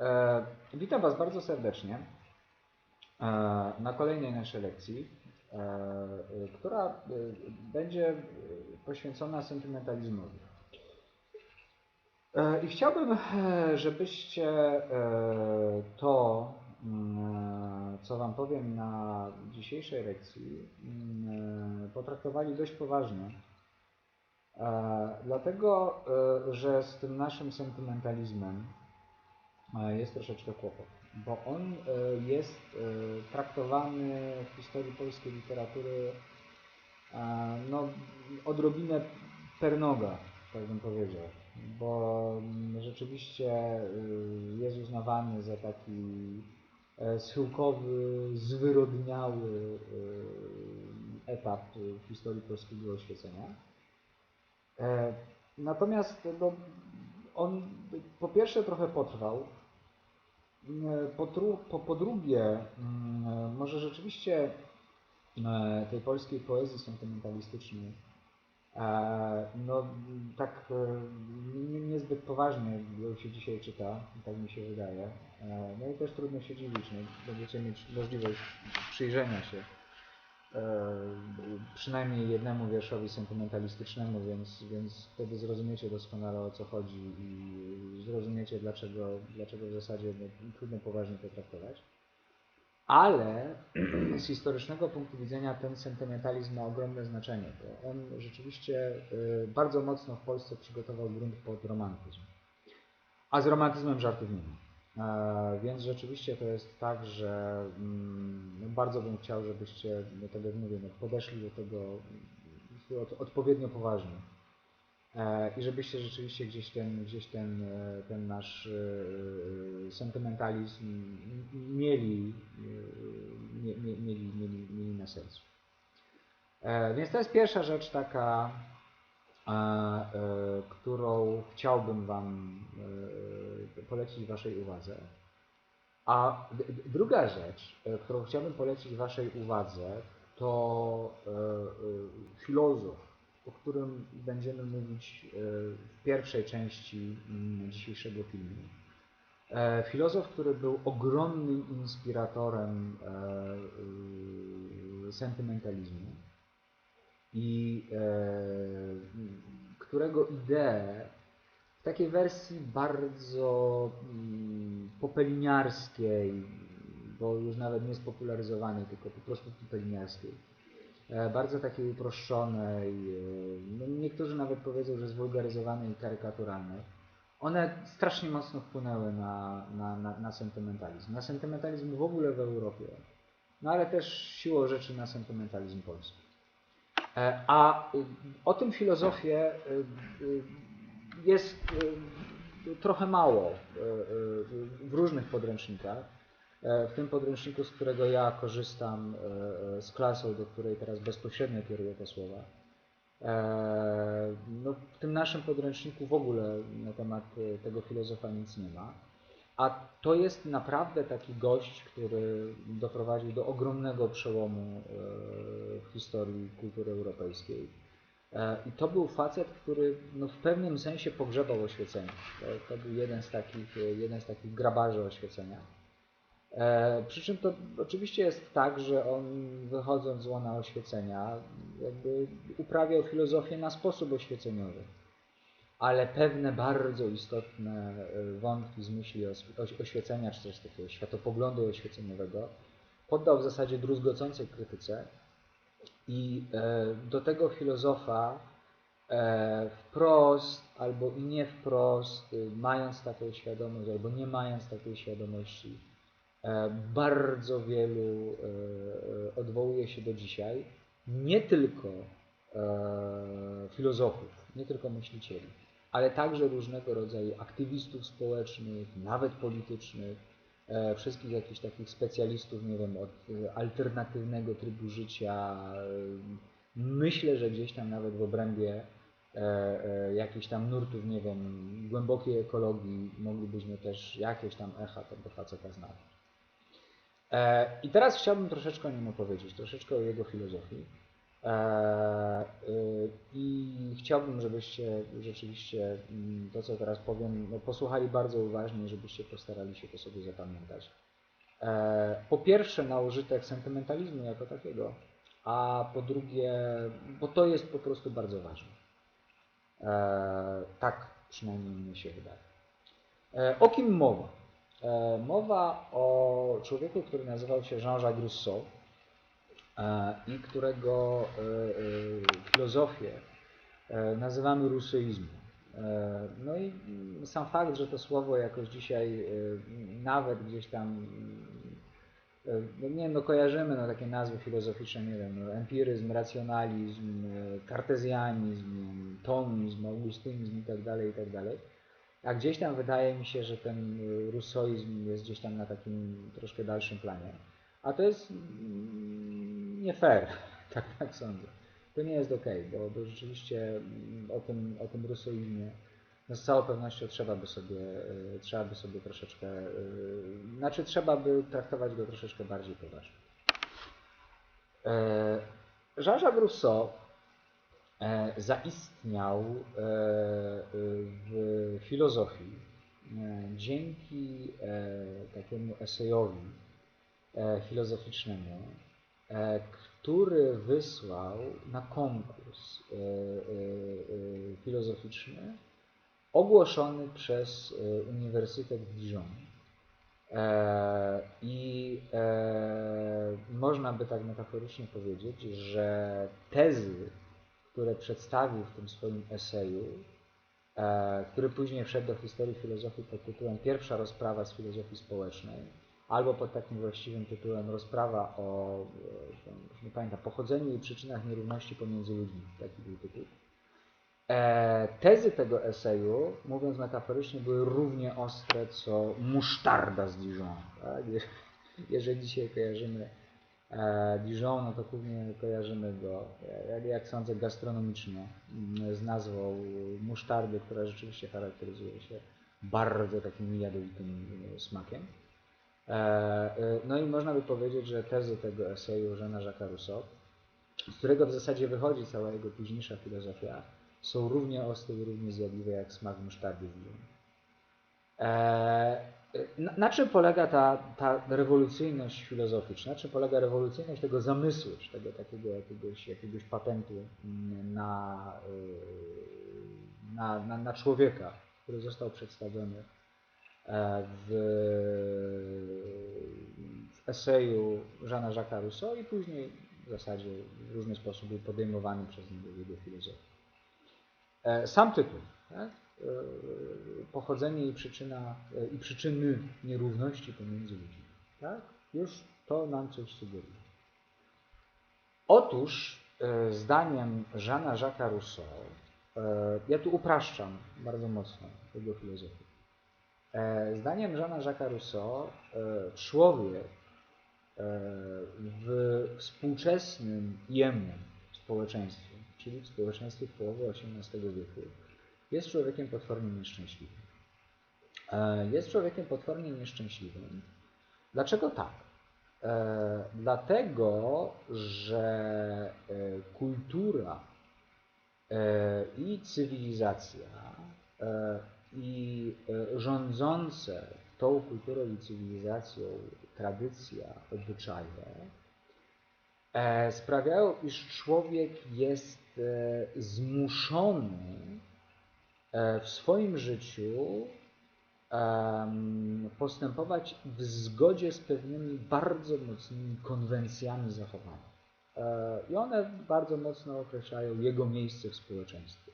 E, witam Was bardzo serdecznie e, na kolejnej naszej lekcji, e, która e, będzie poświęcona sentymentalizmowi. E, I chciałbym, e, żebyście to, mm, co Wam powiem na dzisiejszej lekcji, mm, potraktowali dość poważnie. Dlatego, e, że z tym naszym sentymentalizmem e, jest troszeczkę kłopot, bo on e, jest traktowany w historii polskiej literatury no, odrobinę per noga, tak bym powiedział, bo mm, rzeczywiście jest uznawany za taki schyłkowy, zwyrodniały etap w historii polskiego oświecenia. E, Natomiast no, on po pierwsze trochę potrwał, mm, po, po, po drugie mm, może rzeczywiście e, tej polskiej poezji sentymentalistycznej e, no tak nie- niezbyt poważnie się dzisiaj czyta, tak mi się wydaje. No i też trudno się dziwić, no, będziecie mieć możliwość przyjrzenia się przynajmniej jednemu wierszowi sentymentalistycznemu, więc, więc wtedy zrozumiecie doskonale o co chodzi i zrozumiecie dlaczego, dlaczego w zasadzie no, trudno poważnie to traktować. Ale z historycznego punktu widzenia ten sentymentalizm ma ogromne znaczenie, bo on rzeczywiście y, bardzo mocno w Polsce przygotował grunt pod romantyzm. A z romantyzmem żartów nie ma. E, Więc rzeczywiście to jest tak, że mm, no bardzo bym chciał, żebyście, no tak jak mówię, no podeszli do tego mm, od, odpowiednio poważnie. E, I żebyście rzeczywiście gdzieś ten, gdzieś ten, e, ten nasz sentymentalizm mieli, e, mie, mie, mieli, mieli, mieli na sercu. Więc to jest pierwsza rzecz taka, którą chciałbym Wam polecić Waszej uwadze. A druga rzecz, e, którą chciałbym polecić Waszej uwadze, to e, e, filozof, o którym będziemy mówić w pierwszej części mm, dzisiejszego filmu. Filozof, który był ogromnym inspiratorem sentymentalizmu i którego idee takiej wersji bardzo mm, popeliniarskiej, bo już nawet nie spopularyzowanej, tylko po prostu popeliniarskiej, e, bardzo takiej uproszczonej, e, no niektórzy nawet powiedzą, że zwulgaryzowanej i karykaturalnej, one strasznie mocno wpłynęły na, na, na, na sentymentalizm. Na sentymentalizm w ogóle w Europie, no ale też siłą rzeczy na sentymentalizm polski. E, A y, o tym filozofię y, y, jest y, trochę mało y, y, w różnych podręcznikach. E, W tym podręczniku, z którego ja korzystam, e, z klasą, do której teraz bezpośrednio kieruję te słowa. E, No, w tym naszym podręczniku w ogóle na temat tego filozofa nic nie ma. A to jest naprawdę taki gość, który doprowadził do ogromnego przełomu w historii kultury europejskiej. E, I to był facet, który no, w pewnym sensie pogrzebał oświecenie. To, to był jeden z takich, e, jeden z takich grabarzy oświecenia. E, przy czym to oczywiście jest tak, że on wychodząc z łona oświecenia, jakby uprawiał filozofię na sposób oświeceniowy. Ale pewne bardzo istotne e, wątki z myśli oś- oś- oświecenia, czy też takiego światopoglądu oświeceniowego, poddał w zasadzie druzgocącej krytyce i e, do tego filozofa e, wprost albo i nie wprost, y, mając taką świadomość albo nie mając takiej świadomości, e, bardzo wielu odwołuje się do dzisiaj. Nie tylko filozofów, nie tylko myślicieli, ale także różnego rodzaju aktywistów społecznych, nawet politycznych, wszystkich jakichś takich specjalistów, nie wiem, od e, alternatywnego trybu życia. e, Myślę, że gdzieś tam nawet w obrębie e, e, jakichś tam nurtów, nie wiem, głębokiej ekologii moglibyśmy też jakieś tam echa tego faceta znaleźć. E, I teraz chciałbym troszeczkę o nim opowiedzieć, troszeczkę o jego filozofii. E, y, I chciałbym, żebyście rzeczywiście mm, to, co teraz powiem, no, posłuchali bardzo uważnie, żebyście postarali się to sobie zapamiętać. E, Po pierwsze, na użytek sentymentalizmu jako takiego, a po drugie, bo to jest po prostu bardzo ważne. E, Tak przynajmniej mi się wydaje. E, O kim mowa? E, Mowa o człowieku, który nazywał się Jean-Jacques Rousseau e, i którego e, e, filozofię e, nazywamy rusoizmem. E, No i sam fakt, że to słowo jakoś dzisiaj e, nawet gdzieś tam e, no nie wiem, no kojarzymy no, takie nazwy filozoficzne, nie wiem, no, empiryzm, racjonalizm, e, kartezjanizm, tomizm, augustynizm i tak dalej, i tak. A gdzieś tam wydaje mi się, że ten rusoizm jest gdzieś tam na takim troszkę dalszym planie. A to jest mm, nie fair, tak, tak sądzę. To nie jest okej, bo, bo rzeczywiście mm, o tym, o tym rusoizmie no z całą pewnością trzeba by sobie, y, trzeba by sobie troszeczkę, y, znaczy trzeba by traktować go troszeczkę bardziej poważnie. E, Jean-Jacques Rousseau e, zaistniał e, w filozofii dzięki takiemu esejowi filozoficznemu, e, który wysłał na konkurs e, e, e, filozoficzny ogłoszony przez e, Uniwersytet w Dijon. E, I e, można by tak metaforycznie powiedzieć, że tezy, które przedstawił w tym swoim eseju, e, który później wszedł do historii filozofii pod tytułem Pierwsza rozprawa z filozofii społecznej, albo pod takim właściwym tytułem Rozprawa o, e, nie pamiętam, pochodzeniu i przyczynach nierówności pomiędzy ludźmi, taki był tytuł. E, tezy tego eseju, mówiąc metaforycznie, były równie ostre co musztarda z Dijon. Tak? Je- Jeżeli dzisiaj kojarzymy e, Dijon, no to głównie kojarzymy go, jak, jak sądzę, gastronomicznie z nazwą musztardy, która rzeczywiście charakteryzuje się bardzo takim jadowitym smakiem. E, e, No i można by powiedzieć, że tezy tego eseju Jeana Jacques'a Rousseau, z którego w zasadzie wychodzi cała jego późniejsza filozofia, są równie ostre i równie zjadliwe jak smak musztardy z Dijon. E, Na, na czym polega ta, ta rewolucyjność filozoficzna? Na czym polega rewolucyjność tego zamysłu, czy tego takiego jakiegoś, jakiegoś patentu na, na, na, na człowieka, który został przedstawiony w, w eseju Jeana Jacques'a Rousseau i później w zasadzie w różny sposób był podejmowany przez niego jego filozofii. E, Sam tytuł, tak? E, pochodzenie i przyczyna e, i przyczyny nierówności pomiędzy ludźmi, tak? Już to nam coś sugeruje. Otóż e, zdaniem Jeana Jacques'a Rousseau, e, ja tu upraszczam bardzo mocno jego filozofię. E, Zdaniem Jeana Jacques'a Rousseau e, człowiek e, w współczesnym jemu społeczeństwie, czyli w społeczeństwie w połowie XVIII wieku, jest człowiekiem potwornie nieszczęśliwym. Jest człowiekiem potwornie nieszczęśliwym. Dlaczego tak? Dlatego, że kultura i cywilizacja i e, rządzące tą kulturą i cywilizacją tradycja, obyczaje e, sprawiają, iż człowiek jest e, zmuszony w swoim życiu postępować w zgodzie z pewnymi bardzo mocnymi konwencjami zachowania. I one bardzo mocno określają jego miejsce w społeczeństwie.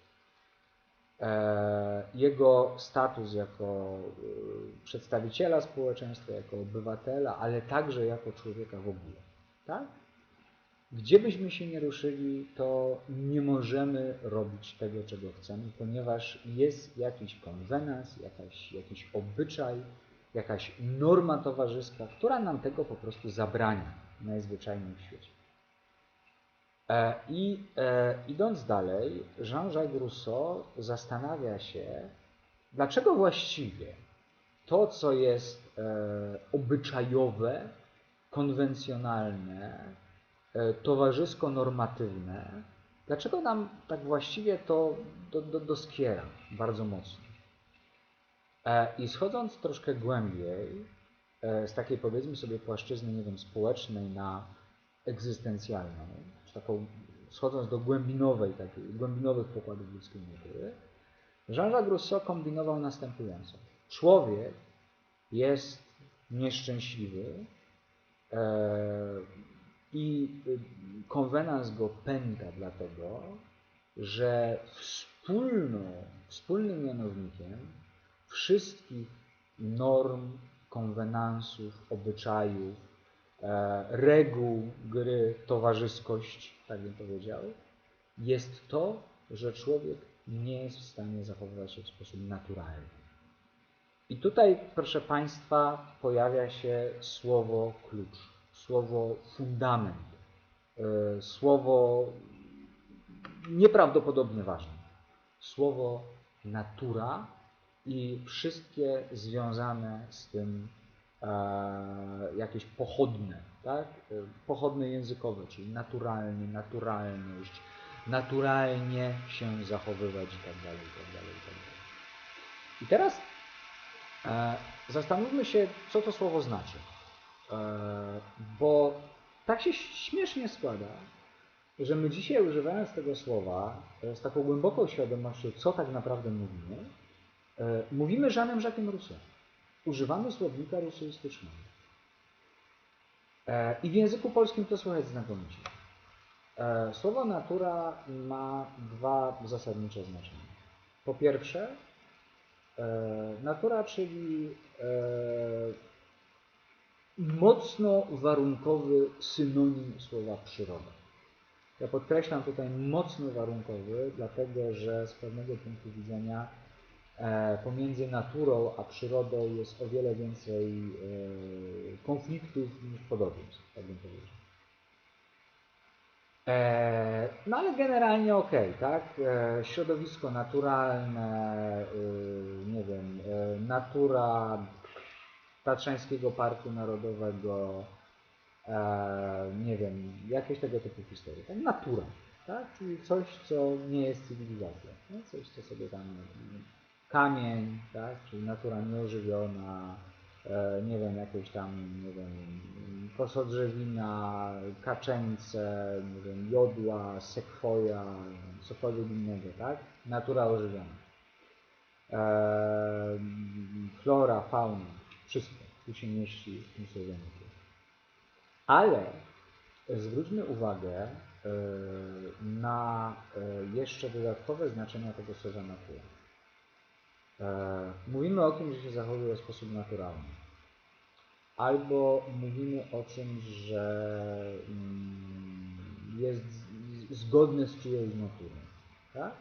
E, Jego status jako y, przedstawiciela społeczeństwa, jako obywatela, ale także jako człowieka w ogóle. Tak? Gdzie byśmy się nie ruszyli, to nie możemy robić tego, czego chcemy, ponieważ jest jakiś konwenans, jakaś, jakiś obyczaj, jakaś norma towarzyska, która nam tego po prostu zabrania najzwyczajniej w świecie. E, I e, idąc dalej, Jean-Jacques Rousseau zastanawia się, dlaczego właściwie to, co jest e, obyczajowe, konwencjonalne, towarzysko-normatywne, dlaczego nam tak właściwie to do, do, doskiera bardzo mocno? I schodząc troszkę głębiej, z takiej powiedzmy sobie płaszczyzny, nie wiem, społecznej na egzystencjalną, taką, schodząc do głębinowej, takiej, głębinowych pokładów ludzkiej natury, Jean-Jacques Rousseau kombinował następująco. Człowiek jest nieszczęśliwy e, i konwenans go pęta dlatego, że wspólną, wspólnym mianownikiem wszystkich norm, konwenansów, obyczajów, reguł gry, towarzyskość, tak bym powiedział, jest to, że człowiek nie jest w stanie zachowywać się w sposób naturalny. I tutaj, proszę Państwa, pojawia się słowo klucz, słowo fundament, e, słowo nieprawdopodobnie ważne, słowo natura i wszystkie związane z tym e, jakieś pochodne, tak? E, pochodne językowe, czyli naturalny, naturalność, naturalnie się zachowywać i tak dalej, i tak dalej, i tak dalej. I teraz e, zastanówmy się, co to słowo znaczy. E, bo tak się śmiesznie składa, że my dzisiaj używając tego słowa e, z taką głęboką świadomością, co tak naprawdę mówimy, e, mówimy Żanem Jacques'em Rousseau. Używamy słownika rousseaistycznego. E, I w języku polskim to słychać znakomicie. E, Słowo natura ma dwa zasadnicze znaczenia. Po pierwsze, e, natura, czyli mocno warunkowy synonim słowa przyroda. Ja podkreślam tutaj mocno warunkowy, dlatego że z pewnego punktu widzenia pomiędzy naturą a przyrodą jest o wiele więcej e, konfliktów niż podobieństw, tak bym powiedział. E, No ale generalnie ok, tak? E, Środowisko naturalne, y, nie wiem, e, natura Tatrzańskiego Parku Narodowego, e, nie wiem, jakieś tego typu historie. Tak? Natura, tak? Czyli coś, co nie jest cywilizacją. Coś, co sobie tam kamień, tak? Czyli natura nieożywiona, e, nie wiem, jakieś tam, nie wiem, kosodrzewina, kaczeńce, nie wiem, jodła, sekwoja, cokolwiek innego, tak? Natura ożywiona. E, flora, fauna, wszystko tu się mieści w tym słowie natura. Ale zwróćmy uwagę e, na e, jeszcze dodatkowe znaczenia tego słowa natura. E, Mówimy o tym, że się zachowuje w sposób naturalny. Albo mówimy o czymś, że mm, jest z- zgodny z czyjąś naturą. Tak?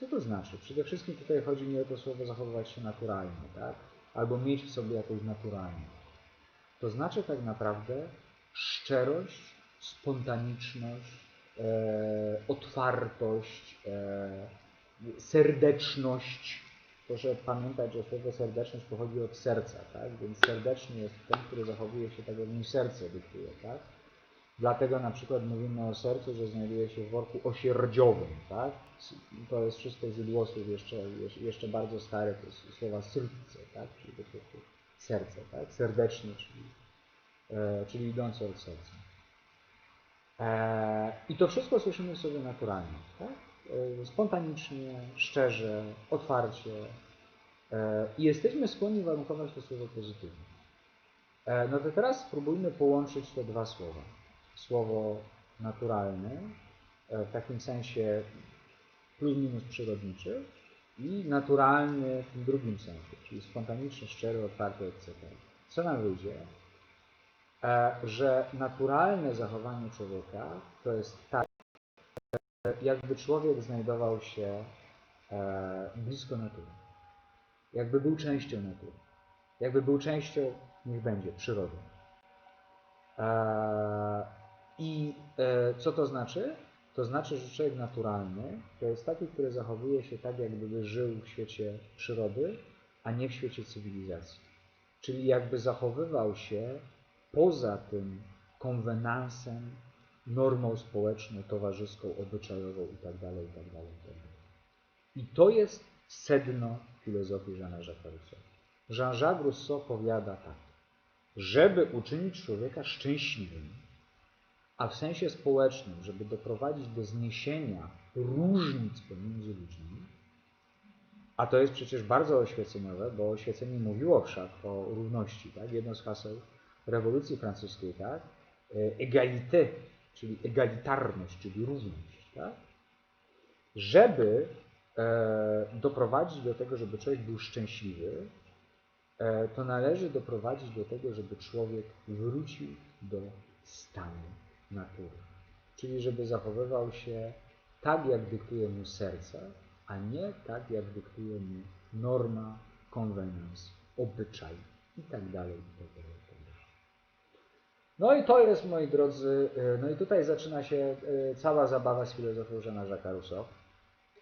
Co to znaczy? Przede wszystkim tutaj chodzi mi o to słowo zachowywać się naturalnie, tak? Albo mieć w sobie jakąś naturalność. To znaczy tak naprawdę szczerość, spontaniczność, e, otwartość, e, serdeczność. Proszę pamiętać, że słowo serdeczność pochodzi od serca, tak? Więc serdeczny jest ten, który zachowuje się tak, jak mu serce dyktuje, tak? Dlatego na przykład mówimy o sercu, że znajduje się w worku osierdziowym, tak? To jest wszystko z idłosłów jeszcze, jeszcze bardzo stare, to jest słowa srdce, tak? Czyli po prostu serce, tak? Serdeczny, czyli, e, czyli idący od serca. E, I to wszystko słyszymy sobie naturalnie, tak? E, spontanicznie, szczerze, otwarcie. E, I jesteśmy skłonni warunkować to słowo pozytywnie. E, No to teraz spróbujmy połączyć te dwa słowa. Słowo naturalny, e, w takim sensie plus minus przyrodniczy i naturalny w tym drugim sensie, czyli spontaniczny, szczery, otwarty, etc. Co nam wyjdzie? Że naturalne zachowanie człowieka to jest tak, jakby człowiek znajdował się e, blisko natury. Jakby był częścią natury. Jakby był częścią, niech będzie, przyrody. E, I e, co to znaczy? To znaczy, że człowiek naturalny to jest taki, który zachowuje się tak, jakby żył w świecie przyrody, a nie w świecie cywilizacji. Czyli jakby zachowywał się poza tym konwenansem normą społeczną, towarzyską, obyczajową itd. itd., itd. I to jest sedno filozofii Jeana Jacques Rousseau. Jean-Jacques Rousseau powiada tak, żeby uczynić człowieka szczęśliwym, a w sensie społecznym, żeby doprowadzić do zniesienia różnic pomiędzy ludźmi, a to jest przecież bardzo oświeceniowe, bo oświecenie mówiło wszak o równości, tak? Jedno z haseł rewolucji francuskiej, tak? Egalité, czyli egalitarność, czyli równość, tak? Żeby e, doprowadzić do tego, żeby człowiek był szczęśliwy, e, to należy doprowadzić do tego, żeby człowiek wrócił do stanu natury. Czyli żeby zachowywał się tak, jak dyktuje mu serce, a nie tak, jak dyktuje mu norma, konweniens, obyczaj itd. itd. No i to jest, moi drodzy, e, no i tutaj zaczyna się e, cała zabawa z filozofią Jeana Jacques'a Rousseau,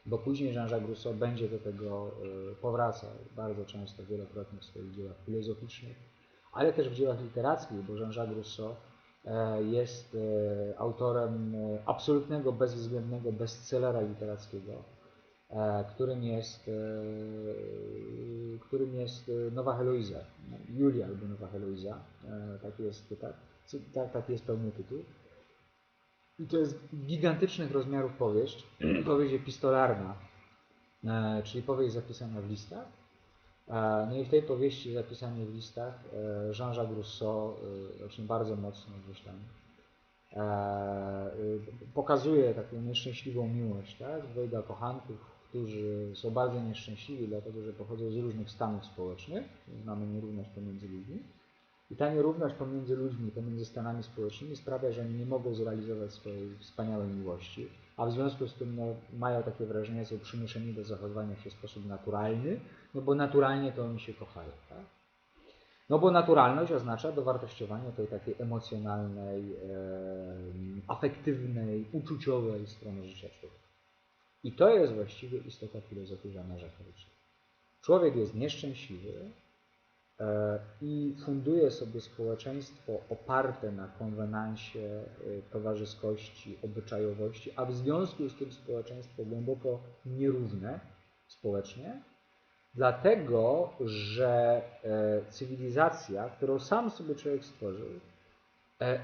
bo później Jean-Jacques Rousseau będzie do tego e, powracał bardzo często, wielokrotnie w swoich dziełach filozoficznych, ale też w dziełach literackich, bo Jean-Jacques Rousseau jest autorem absolutnego, bezwzględnego bestsellera literackiego, którym jest, którym jest Nowa Heloiza, Julia albo Nowa Heloiza, tak jest, tak? tak, tak jest pełny tytuł. I to jest gigantycznych rozmiarów powieść, powieść epistolarna, e, czyli powieść zapisana w listach. E, no i w tej powieści zapisanej w listach e, Jean-Jacques Rousseau właśnie bardzo mocno gdzieś tam pokazuje taką nieszczęśliwą miłość tak? dwojga kochanków, którzy są bardzo nieszczęśliwi, dlatego że pochodzą z różnych stanów społecznych, mamy nierówność pomiędzy ludźmi. I ta nierówność pomiędzy ludźmi, pomiędzy stanami społecznymi sprawia, że oni nie mogą zrealizować swojej wspaniałej miłości, a w związku z tym no, mają takie wrażenie, że są przymuszeni do zachowywania się w sposób naturalny, no bo naturalnie to oni się kochają. Tak? No bo naturalność oznacza dowartościowanie tej takiej emocjonalnej, afektywnej, uczuciowej strony życia człowieka. I to jest właściwie istota filozofii Jeana Jacques'a Człowiek jest nieszczęśliwy, i funduje sobie społeczeństwo oparte na konwenansie e, towarzyskości, obyczajowości, a w związku z tym społeczeństwo głęboko nierówne społecznie, dlatego że e, cywilizacja, którą sam sobie człowiek stworzył,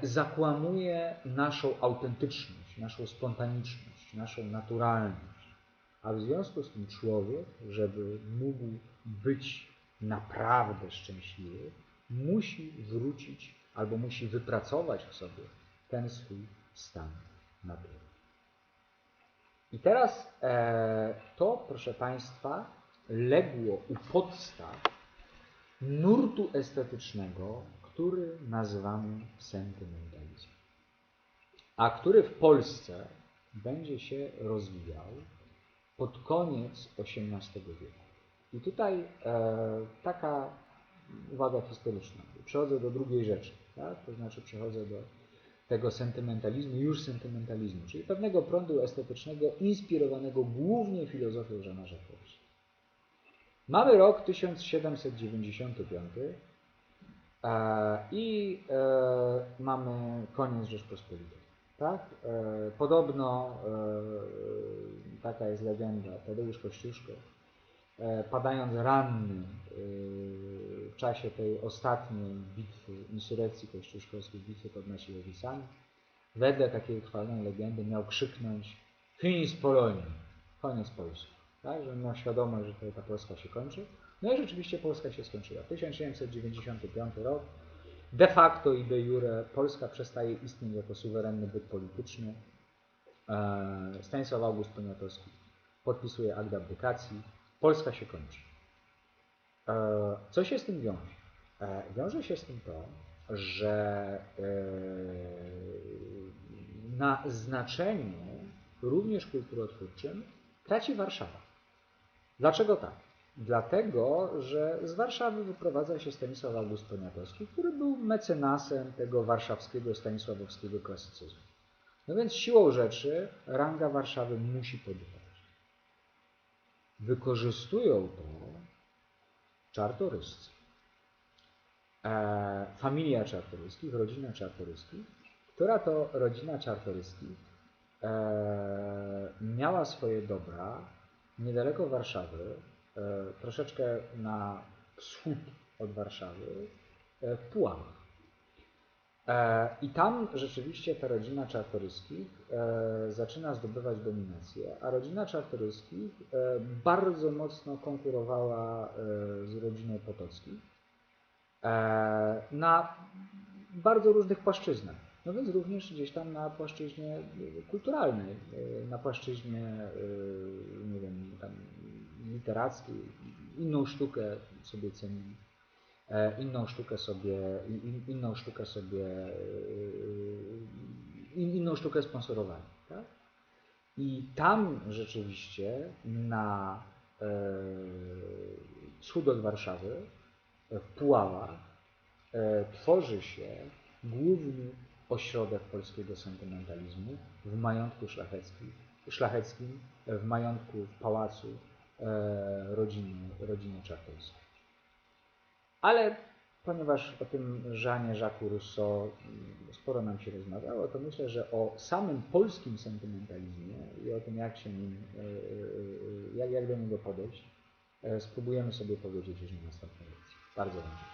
zakłamuje naszą autentyczność, naszą spontaniczność, naszą naturalność. A w związku z tym człowiek, żeby mógł być naprawdę szczęśliwy, musi wrócić albo musi wypracować w sobie ten swój stan natury. I teraz e, to, proszę Państwa, legło u podstaw nurtu estetycznego, który nazywamy sentymentalizmem, a który w Polsce będzie się rozwijał pod koniec XVIII wieku. I tutaj e, taka uwaga historyczna. Przechodzę do drugiej rzeczy, tak? to znaczy przechodzę do tego sentymentalizmu, już sentymentalizmu, czyli pewnego prądu estetycznego inspirowanego głównie filozofią Jeana Jacques'a. Mamy rok 1795 e, i e, mamy koniec Rzeczpospolitej. Tak? Podobno taka jest legenda, Tadeusz Kościuszko padając ranny e, w czasie tej ostatniej bitwy, insurekcji kościuszkowskiej, bitwy pod Macierewicami, wedle takiej chwalonej legendy miał krzyknąć finis Polonii, koniec Polski. Tak? Że miał świadomość, że ta Polska się kończy. No i rzeczywiście Polska się skończyła. 1795 rok. De facto i de jure Polska przestaje istnieć jako suwerenny byt polityczny. E, Stanisław August Poniatowski podpisuje akt abdykacji. Polska się kończy. E, co się z tym wiąże? E, wiąże się z tym to, że e, na znaczeniu również kulturotwórczym traci Warszawa. Dlaczego tak? Dlatego, że z Warszawy wyprowadza się Stanisław August Poniatowski, który był mecenasem tego warszawskiego, stanisławowskiego klasycyzmu. No więc siłą rzeczy ranga Warszawy musi podnieść wykorzystują to czartoryscy. E, familia czartoryskich, rodzina czartoryskich, która to rodzina Czartoryskich e, miała swoje dobra niedaleko Warszawy, e, troszeczkę na wschód od Warszawy, e, w Puławach. E, I tam rzeczywiście ta rodzina Czartoryskich e, zaczyna zdobywać dominację, a rodzina Czartoryskich e, bardzo mocno konkurowała z rodziną Potockich na bardzo różnych płaszczyznach. No więc również gdzieś tam na płaszczyźnie kulturalnej, na płaszczyźnie, nie wiem, tam literackiej, inną sztukę sobie cenili. E, inną sztukę sobie, in, inną sztukę sobie, e, in, inną sztukę sponsorowali. Tak? I tam rzeczywiście na e, wschód od Warszawy, w Puławach, tworzy się główny ośrodek polskiego sentymentalizmu w majątku szlacheckim, szlacheckim w majątku, w pałacu rodziny, rodziny. Ale ponieważ o tym Żanie Jacques Rousseau mm, sporo nam się rozmawiało, to myślę, że o samym polskim sentymentalizmie i o tym, jak się nim, e, e, jak, jak do niego podejść, e, spróbujemy sobie powiedzieć już na następnej lekcji. Bardzo dziękuję.